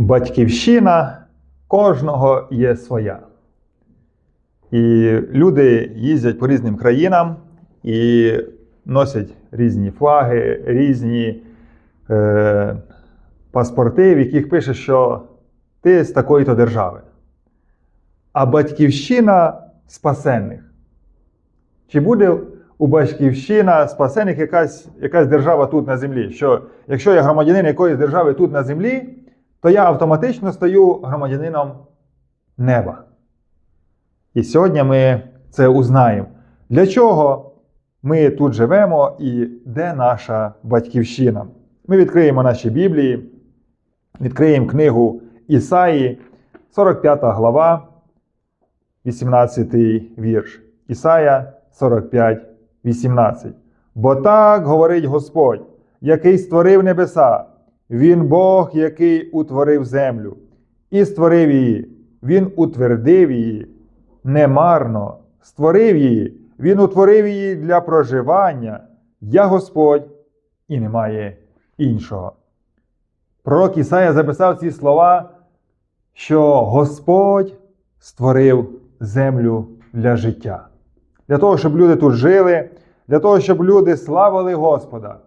Батьківщина кожного є своя. І люди їздять по різним країнам і носять різні флаги, різні е, паспорти, в яких пише, що ти з такої-то держави. А батьківщина спасенних. Чи буде у батьківщина спасених якась, якась держава тут на землі? Що якщо я громадянин якоїсь держави тут на землі, то я автоматично стаю громадянином неба. І сьогодні ми це узнаємо. Для чого ми тут живемо і де наша батьківщина? Ми відкриємо наші Біблії, відкриємо книгу Ісаї, 45 глава, 18 вірш. Ісая 45, 18. Бо так говорить Господь, який створив небеса, Він Бог, який утворив землю, і створив її, Він утвердив її немарно, створив її, Він утворив її для проживання. Я Господь і немає іншого. Пророк Ісая записав ці слова, що Господь створив землю для життя. Для того, щоб люди тут жили, для того, щоб люди славили Господа.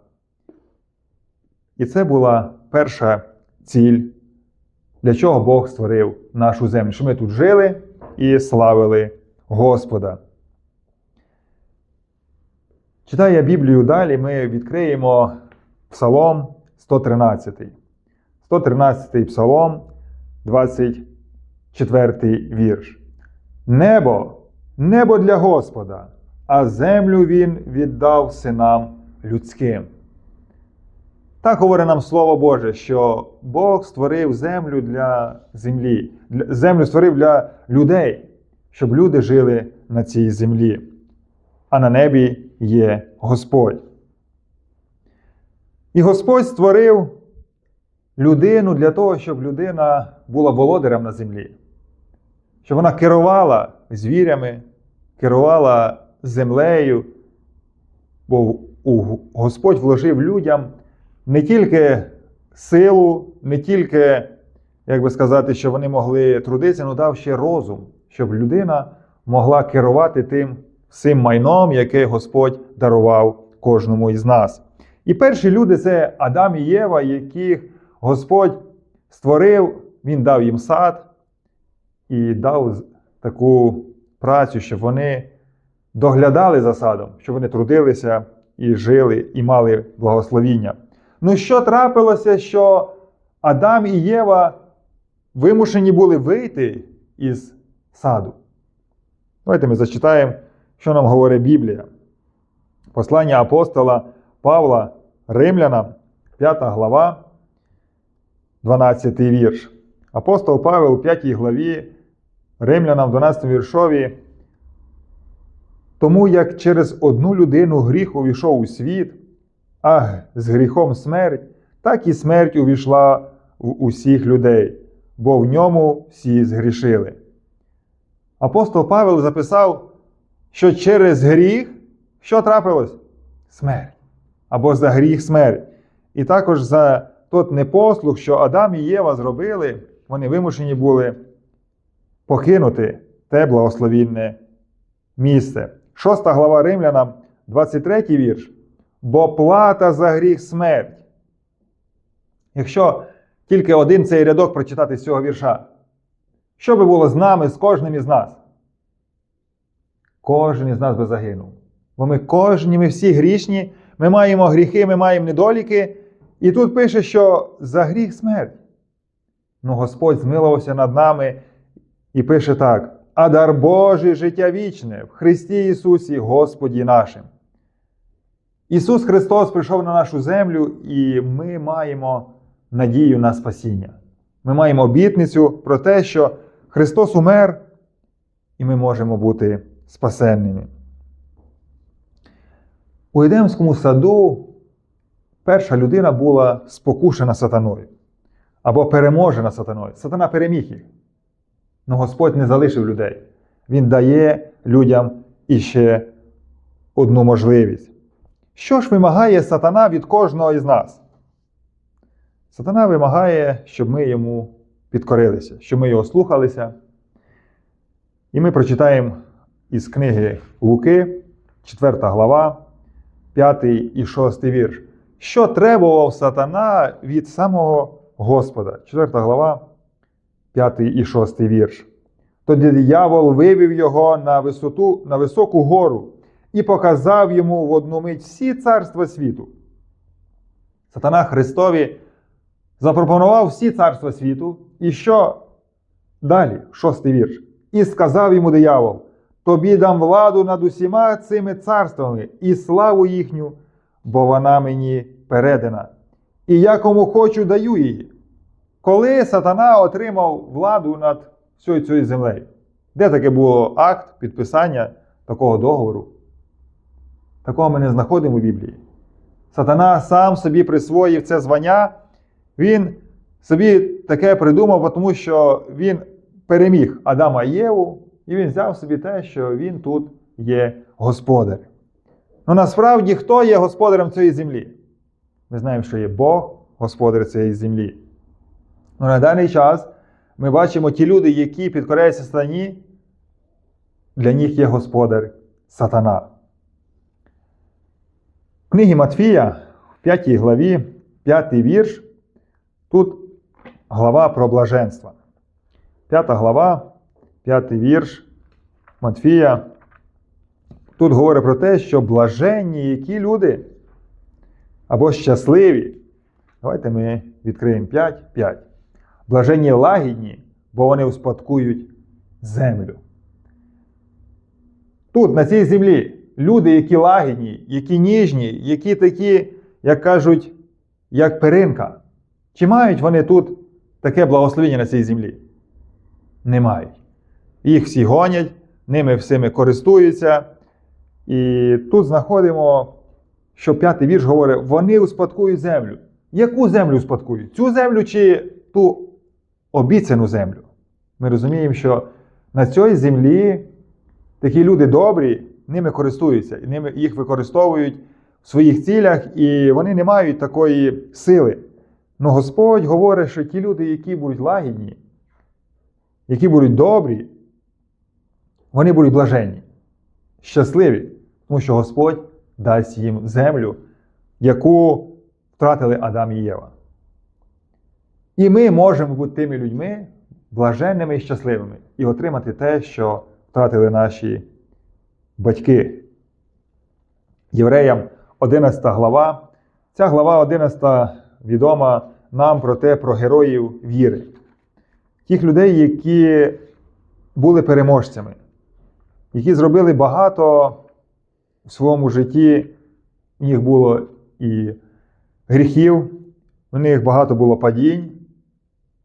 І це була перша ціль, для чого Бог створив нашу землю, щоб ми тут жили і славили Господа. Читаю я Біблію далі, ми відкриємо Псалом 113. 113 Псалом, 24 вірш. Небо, небо для Господа, а землю Він віддав синам людським. Так говорить нам Слово Боже, що Бог створив землю для землі, землю створив для людей, щоб люди жили на цій землі. А на небі є Господь. І Господь створив людину для того, щоб людина була володарем на землі, щоб вона керувала звірями, керувала землею, бо Господь вложив людям не тільки силу, не тільки, як би сказати, що вони могли трудитися, але дав ще розум, щоб людина могла керувати тим всім майном, яке Господь дарував кожному із нас. І перші люди це Адам і Єва, яких Господь створив, Він дав їм сад і дав таку працю, щоб вони доглядали за садом, щоб вони трудилися і жили, і мали благословіння. Ну, що трапилося, що Адам і Єва вимушені були вийти із саду? Давайте ми зачитаємо, що нам говорить Біблія. Послання апостола Павла Римлянам, 5 глава, 12 вірш. Апостол Павел у 5 главі Римлянам, 12 віршові. Тому як через одну людину гріх увійшов у світ, а з гріхом смерть, так і смерть увійшла в усіх людей, бо в ньому всі згрішили. Апостол Павел записав, що через гріх що трапилось? Смерть. Або за гріх смерть. І також за тот непослух, що Адам і Єва зробили, вони вимушені були покинути те благословінне місце. Шоста глава Римлянам, 23 вірш. Бо плата за гріх смерть. Якщо тільки один цей рядок прочитати з цього вірша, що би було з нами, з кожним із нас? Кожен із нас би загинув. Бо ми кожні, ми всі грішні, ми маємо гріхи, ми маємо недоліки. І тут пише, що за гріх смерть. Ну, Господь змилувався над нами і пише так: а дар Божий життя вічне в Христі Ісусі, Господі нашим. Ісус Христос прийшов на нашу землю, і ми маємо надію на спасіння. Ми маємо обітницю про те, що Христос умер, і ми можемо бути спасенними. У Едемському саду перша людина була спокушена сатаною або переможена сатаною. Сатана переміг їх. Но Господь не залишив людей. Він дає людям іще одну можливість. Що ж вимагає сатана від кожного із нас? Сатана вимагає, щоб ми йому підкорилися, щоб ми його слухалися. І ми прочитаємо із книги Луки, 4 глава, 5 і 6 вірш. Що требував сатана від самого Господа? 4 глава, 5 і 6 вірш. Тоді диявол вивів його на висоту, на високу гору і показав йому в одну мить всі царства світу. Сатана Христові запропонував всі царства світу. І що далі? Шостий вірш. І сказав йому диявол: Тобі дам владу над усіма цими царствами і славу їхню, бо вона мені передана. І я кому хочу даю її. Коли сатана отримав владу над всією цією землею, де таке було акт підписання такого договору? Такого ми не знаходимо в Біблії. Сатана сам собі присвоїв це звання, він собі таке придумав, тому що він переміг Адама і Єву, і він взяв собі те, що він тут є господар. Ну насправді, хто є господарем цієї землі? Ми знаємо, що є Бог, господар цієї землі. Ну, на даний час ми бачимо ті люди, які підкоряються сатані, для них є господар сатана. В книгі Матфія, в 5 главі, 5 вірш, тут глава про блаженство. 5 глава, 5 вірш Матфія. Тут говорить про те, що блаженні які люди або щасливі. Давайте ми відкриємо 5, 5. Блаженні лагідні, бо вони успадкують землю. Тут, на цій землі, люди, які лагідні, які ніжні, які такі, як кажуть, як перинка. Чи мають вони тут таке благословення на цій землі? Не мають. Їх всі гонять, ними всіми користуються. І тут знаходимо, що п'ятий вірш говорить: вони успадкують землю. Яку землю успадкують? Цю землю чи ту обіцяну землю? Ми розуміємо, що на цій землі такі люди добрі, ними користуються, і ними їх використовують в своїх цілях, і вони не мають такої сили. Ну Господь говорить, що ті люди, які будуть лагідні, які будуть добрі, вони будуть блаженні, щасливі, тому що Господь дасть їм землю, яку втратили Адам і Єва. І ми можемо бути тими людьми блаженними і щасливими і отримати те, що втратили наші батьки. Євреям 11 глава. Ця глава 11 відома нам про те, про героїв віри. Тих людей, які були переможцями, які зробили багато в своєму житті. У них було і гріхів, у них багато було падінь.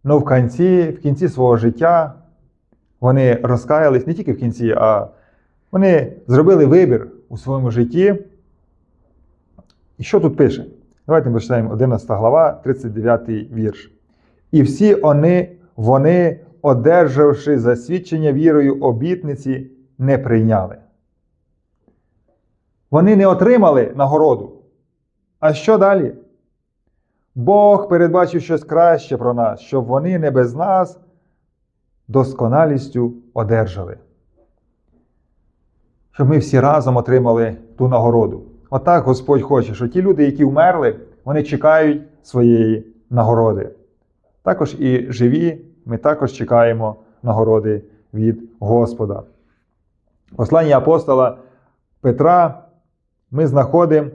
але в кінці, в кінці свого життя вони розкаялись не тільки в кінці, а вони зробили вибір у своєму житті. І що тут пише? Давайте ми почитаємо 11 глава, 39 вірш. І всі вони, вони, одержавши засвідчення вірою обітниці, не прийняли. Вони не отримали нагороду. А що далі? Бог передбачив щось краще про нас, щоб вони не без нас досконалістю одержали. Щоб ми всі разом отримали ту нагороду. Отак Господь хоче, що ті люди, які вмерли, вони чекають своєї нагороди. Також і живі, ми також чекаємо нагороди від Господа. Послання апостола Петра ми знаходимо,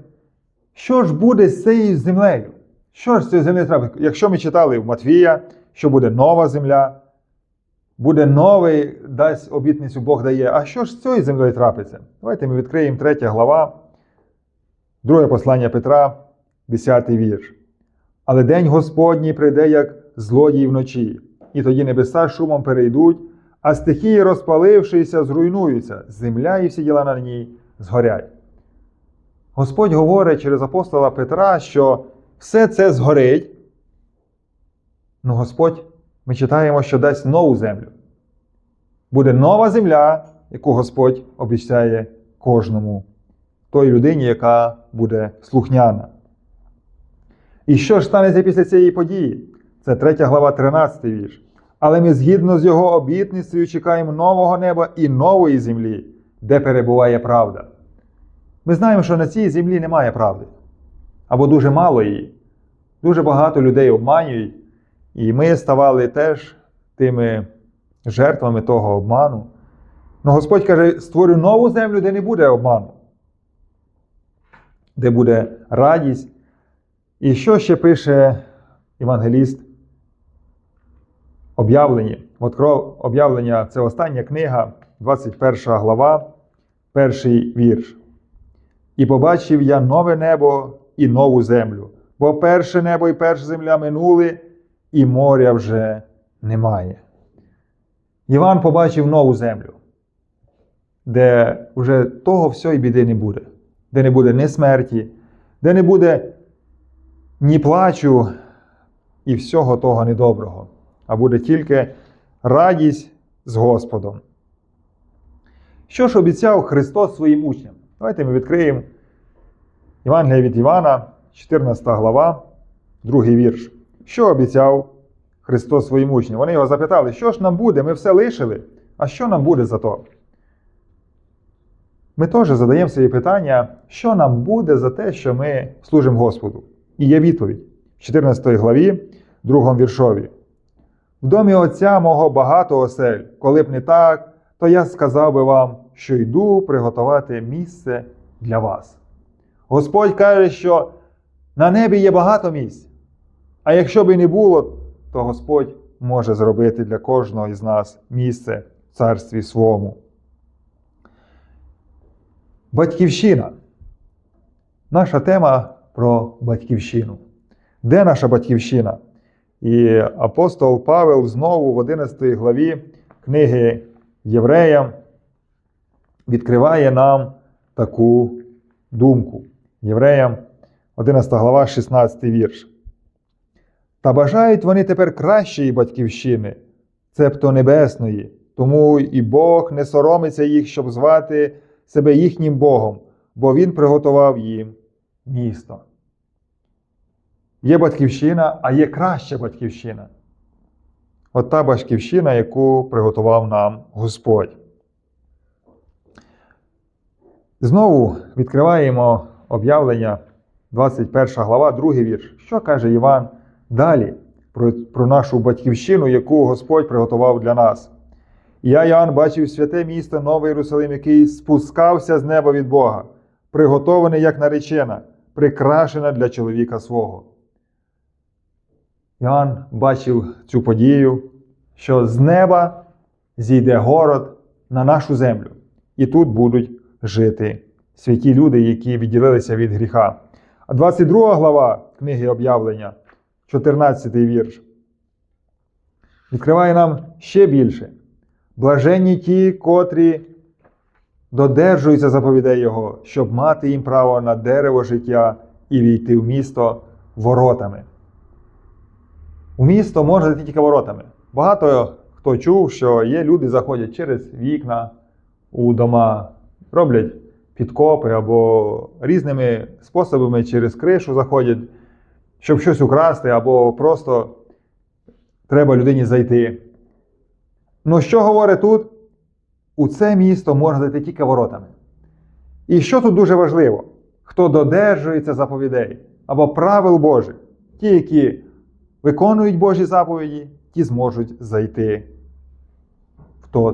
що ж буде з цією землею. Що ж з цією землею треба? Якщо ми читали в Матвія, що буде нова земля, буде новий, дасть обітницю Бог дає. А що ж з цією землею трапиться? Давайте ми відкриємо 3 глава, друге послання Петра, 10 вірш. Але день Господній прийде, як злодій вночі, і тоді небеса шумом перейдуть, а стихії, розпалившися, зруйнуються, земля і всі діла на ній згорять. Господь говорить через апостола Петра, що все це згорить. Ну Господь, ми читаємо, що дасть нову землю. Буде нова земля, яку Господь обіцяє кожному той людині, яка буде слухняна. І що ж станеться після цієї події? Це 3 глава, 13 вірш. Але ми згідно з його обітницею чекаємо нового неба і нової землі, де перебуває правда. Ми знаємо, що на цій землі немає правди, або дуже мало її. Дуже багато людей обманюють, і ми ставали теж тими жертвами того обману. Но Господь каже: створю нову землю, де не буде обману, де буде радість. І що ще пише Євангеліст? Об'явлення. От об'явлення це остання книга, 21 глава, перший вірш. І побачив я нове небо і нову землю, бо перше небо і перша земля минули, і моря вже немає. Іван побачив нову землю, де вже того всього біди не буде, де не буде ні смерті, де не буде ні плачу і всього того недоброго, а буде тільки радість з Господом. Що ж обіцяв Христос своїм учням? Давайте ми відкриємо Євангелія від Івана, 14 глава, другий вірш. Що обіцяв Христос своїм учням? Вони його запитали, що ж нам буде? Ми все лишили, а що нам буде за то? Ми теж задаємо собі питання, що нам буде за те, що ми служимо Господу. І є відповідь в 14 главі, другому віршові. В домі Отця мого багато осель, коли б не так, то я сказав би вам, що йду приготувати місце для вас. Господь каже, що на небі є багато місць. А якщо б і не було, то Господь може зробити для кожного із нас місце в царстві своєму. Батьківщина. Наша тема про батьківщину. Де наша батьківщина? І апостол Павел знову в 11 главі книги Євреям відкриває нам таку думку. Євреям, 11 глава, 16 вірш. Та бажають вони тепер кращої батьківщини, цебто небесної, тому і Бог не соромиться їх, щоб звати себе їхнім Богом, бо Він приготував їм місто. Є батьківщина, а є краща батьківщина. От та батьківщина, яку приготував нам Господь. Знову відкриваємо об'явлення 21 глава, другий вірш. Що каже Іван далі про, про нашу батьківщину, яку Господь приготував для нас? Я, Іоанн, бачив святе місто Новий Єрусалим, який спускався з неба від Бога, приготований як наречена, прикрашена для чоловіка свого. Іоанн бачив цю подію, що з неба зійде город на нашу землю, і тут будуть жити святі люди, які відділилися від гріха. А 22 глава книги об'явлення, 14 вірш, відкриває нам ще більше. Блаженні ті, котрі додержуються заповідей Його, щоб мати їм право на дерево життя і війти в місто воротами. У місто можна зайти тільки воротами. Багато хто чув, що є люди, заходять через вікна у дома, роблять підкопи або різними способами через кришу заходять, щоб щось украсти, або просто треба людині зайти. Ну, що говорить тут? У це місто можна зайти тільки воротами. І що тут дуже важливо? Хто додержується заповідей або правил Божих, ті, які виконують Божі заповіді, ті зможуть зайти в той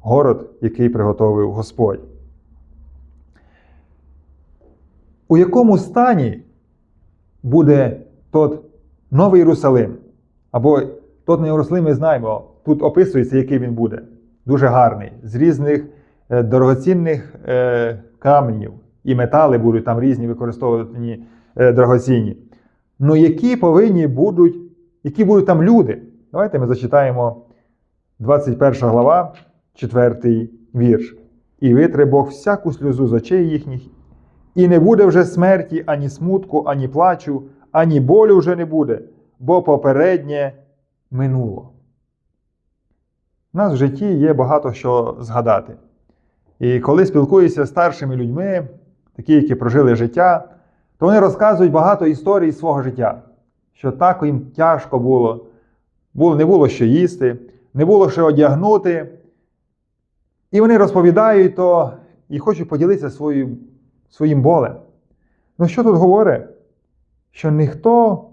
город, який приготовив Господь. У якому стані буде тот Новий Єрусалим? Або тот Єрусалим ми знаємо, тут описується, який він буде. Дуже гарний, з різних е, дорогоцінних е, каменів. І метали будуть там різні використовувані е, дорогоцінні. Ну, які повинні будуть, які будуть там люди? Давайте ми зачитаємо 21 глава, 4 вірш. І витре Бог всяку сльозу з очей їхніх, і не буде вже смерті, ані смутку, ані плачу, ані болю вже не буде, бо попереднє минуло. У нас в житті є багато що згадати. І коли спілкуюся з старшими людьми, такі, які прожили життя, то вони розказують багато історій свого життя, що так їм тяжко було, не було що їсти, не було що одягнути. І вони розповідають то і хочуть поділитися своїм, своїм болем. Ну що тут говорить? Що ніхто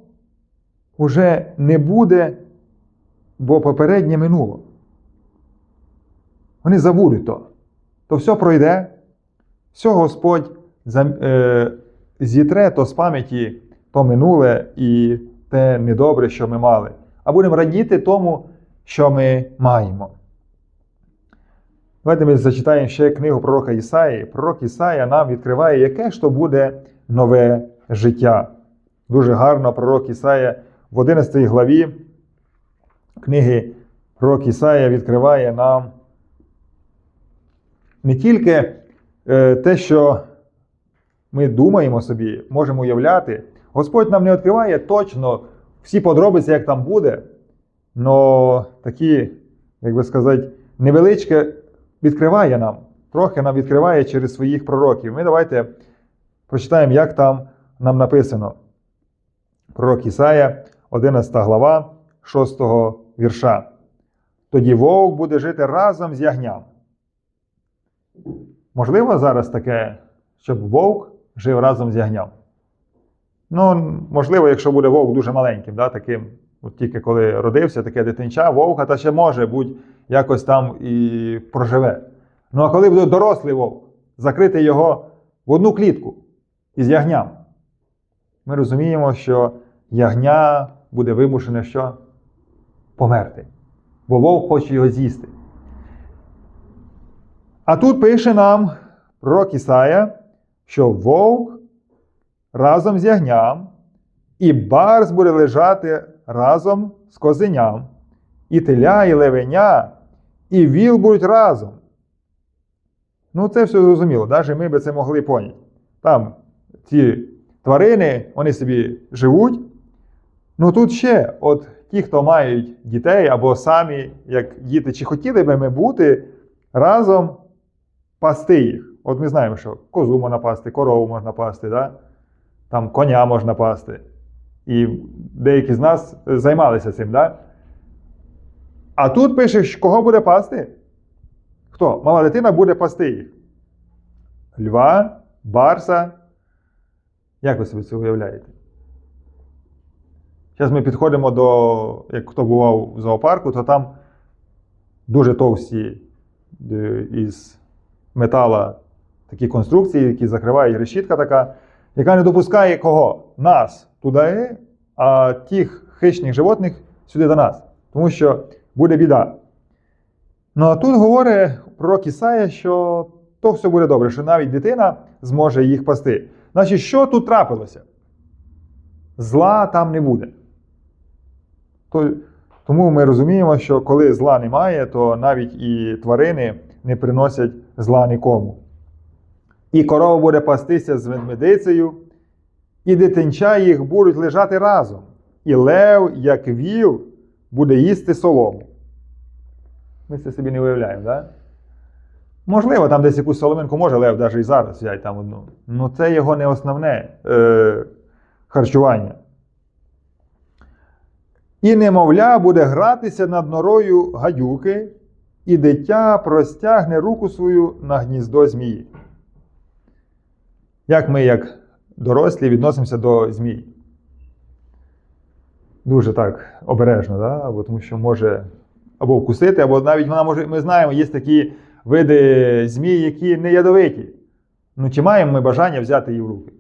вже не буде, бо попереднє минуло. Вони забудуть то. То все пройде, все Господь е, зітре то з пам'яті то минуле і те недобре, що ми мали. А будемо радіти тому, що ми маємо. Давайте ми зачитаємо ще книгу пророка Ісаї. Пророк Ісая нам відкриває, яке ж то буде нове життя. Дуже гарно пророк Ісая в 11 главі книги пророк Ісая відкриває нам не тільки е, те, що ми думаємо собі, можемо уявляти. Господь нам не відкриває точно всі подробиці, як там буде, але такі, як би сказати, невеличке відкриває нам, трохи нам відкриває через своїх пророків. Ми давайте прочитаємо, як там нам написано. Пророк Ісая, 11 глава, 6 вірша. Тоді вовк буде жити разом з ягням. Можливо, зараз таке, щоб вовк жив разом з ягням. Ну, можливо, якщо буде вовк дуже маленьким, да, таким, от тільки коли родився, таке дитинча, вовка, та ще може бути якось там і проживе. Ну а коли буде дорослий вовк, закрити його в одну клітку із ягням, ми розуміємо, що ягня буде вимушене що? Померти. Бо вовк хоче його з'їсти. А тут пише нам пророк Ісая, що вовк разом з ягням, і барс буде лежати разом з козеням, і теля, і левеня, і віл будуть разом. Ну, це все зрозуміло, навіть ми би це могли поняти. Там ці тварини, вони собі живуть. Ну тут ще, от ті, хто мають дітей або самі, як діти, чи хотіли би ми бути разом пасти їх. От ми знаємо, що козу можна пасти, корову можна пасти, да? там коня можна пасти. І деякі з нас займалися цим. Да? А тут пише, що кого буде пасти? Хто? Мала дитина буде пасти їх. Льва, барса. Як ви собі це уявляєте? Зараз ми підходимо до, як хто бував в зоопарку, то там дуже товсті е, із метала такі конструкції, які закривають решітка така, яка не допускає кого? Нас туди, а тих хищних животних сюди до нас. Тому що буде біда. Ну а тут говорить пророк Ісая, що то все буде добре, що навіть дитина зможе їх пасти. Значить, що тут трапилося? Зла там не буде. То, тому ми розуміємо, що коли зла немає, то навіть і тварини не приносять зла нікому. І корова буде пастися з ведмедицею, і дитинча їх будуть лежати разом, і лев, як віл, буде їсти солому. Ми це собі не уявляємо, так? Да? Можливо, там десь якусь соломинку може лев навіть і зараз взяти там одну. Ну це його не основне е, харчування. І немовля буде гратися над норою гадюки, і дитя простягне руку свою на гніздо змії. Як ми, як дорослі, відносимося до змій? Дуже так обережно, да? або тому що може або вкусити, або навіть вона може, ми знаємо, є такі види змій, які не ядовиті. Ну, чи маємо ми бажання взяти її в руки?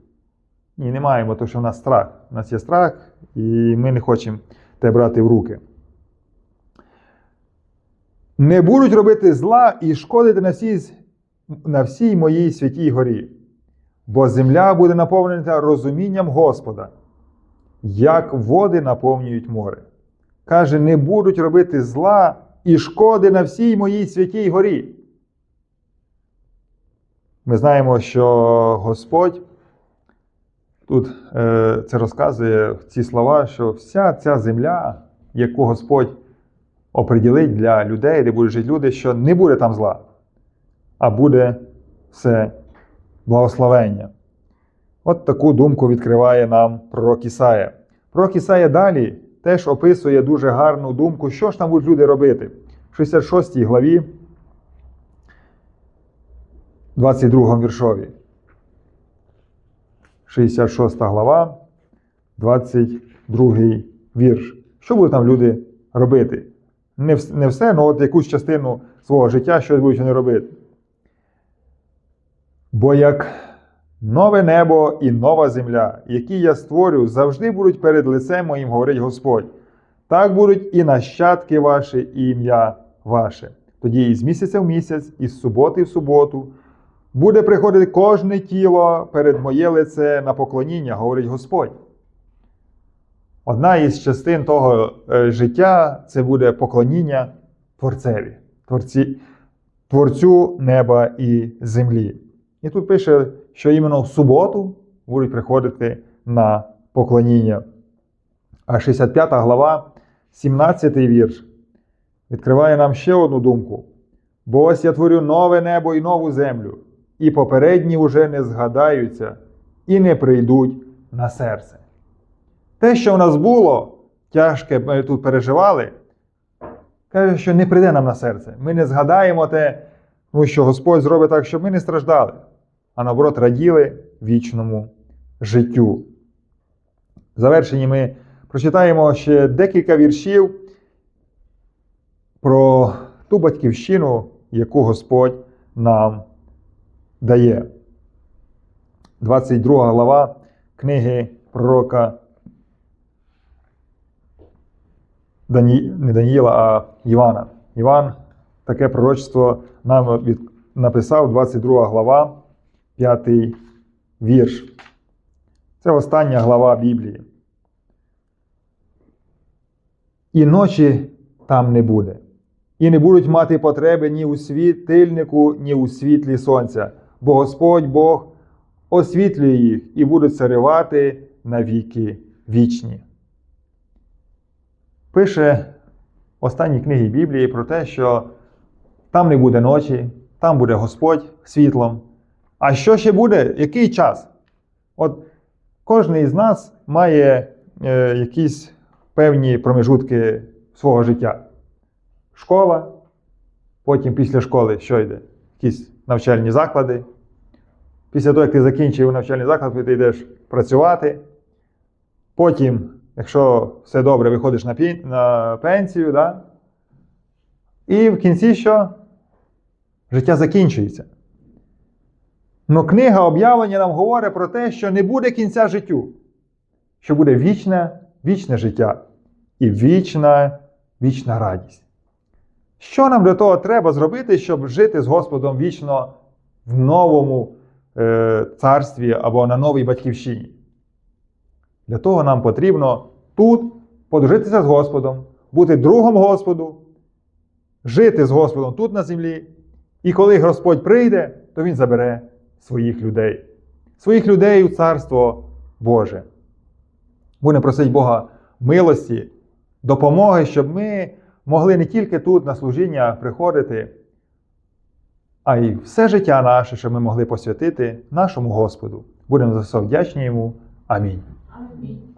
Ні, не маємо, тому що в нас страх. У нас є страх, і ми не хочемо те брати в руки. Не будуть робити зла і шкодити на всій, на всій моїй святій горі, бо земля буде наповнена розумінням Господа, як води наповнюють море. Каже, не будуть робити зла і шкоди на всій моїй святій горі. Ми знаємо, що Господь тут е, це розказує ці слова, що вся ця земля, яку Господь оприділить для людей, де будуть жити люди, що не буде там зла, а буде все благословення. От таку думку відкриває нам пророк Ісая. Пророк Ісая далі теж описує дуже гарну думку, що ж там будуть люди робити. В 66 главі, 22 віршові. 66 глава, 22 вірш. Що будуть там люди робити? Не, все, але от якусь частину свого життя щось будуть вони робити. Бо як нове небо і нова земля, які я створю, завжди будуть перед лицем моїм, говорить Господь. Так будуть і нащадки ваші, і ім'я ваше. Тоді із місяця в місяць, із суботи в суботу буде приходити кожне тіло перед моє лице на поклоніння, говорить Господь. Одна із частин того е, життя це буде поклоніння Творцеві, Творці, Творцю неба і землі. І тут пише, що іменно в суботу будуть приходити на поклоніння. А 65 глава, 17 вірш, відкриває нам ще одну думку. Бо ось я творю нове небо і нову землю, і попередні вже не згадаються і не прийдуть на серце. Те, що в нас було, тяжке ми тут переживали, каже, що не прийде нам на серце. Ми не згадаємо те, тому що Господь зробить так, щоб ми не страждали, а наоборот раділи вічному життю. В завершенні ми прочитаємо ще декілька віршів про ту батьківщину, яку Господь нам дає. 22 глава книги пророка Дані... не Даніїла, а Івана. Іван таке пророчество нам від... написав 22 глава, 5 вірш. Це остання глава Біблії. І ночі там не буде. І не будуть мати потреби ні у світильнику, ні у світлі сонця, бо Господь Бог освітлює їх і будуть царювати на віки вічні. Пише останні книги Біблії про те, що там не буде ночі, там буде Господь світлом. А що ще буде? Який час? От кожен із нас має е, якісь певні промежутки свого життя. Школа, потім після школи що йде? Якісь навчальні заклади. Після того, як ти закінчив навчальний заклад, ти йдеш працювати. Потім, якщо все добре, виходиш на, пі- на пенсію, да? і в кінці що? Життя закінчується. Но книга об'явлення нам говорить про те, що не буде кінця життю, що буде вічне, вічне життя і вічна, вічна радість. Що нам для того треба зробити, щоб жити з Господом вічно в новому е, царстві або на новій батьківщині? Для того нам потрібно тут подружитися з Господом, бути другом Господу, жити з Господом тут на землі. І коли Господь прийде, то Він забере своїх людей, своїх людей у Царство Боже. Будемо просити Бога милості, допомоги, щоб ми могли не тільки тут на служіння приходити, а й все життя наше, щоб ми могли посвятити нашому Господу. Будемо за все вдячні йому. Амінь. Амінь.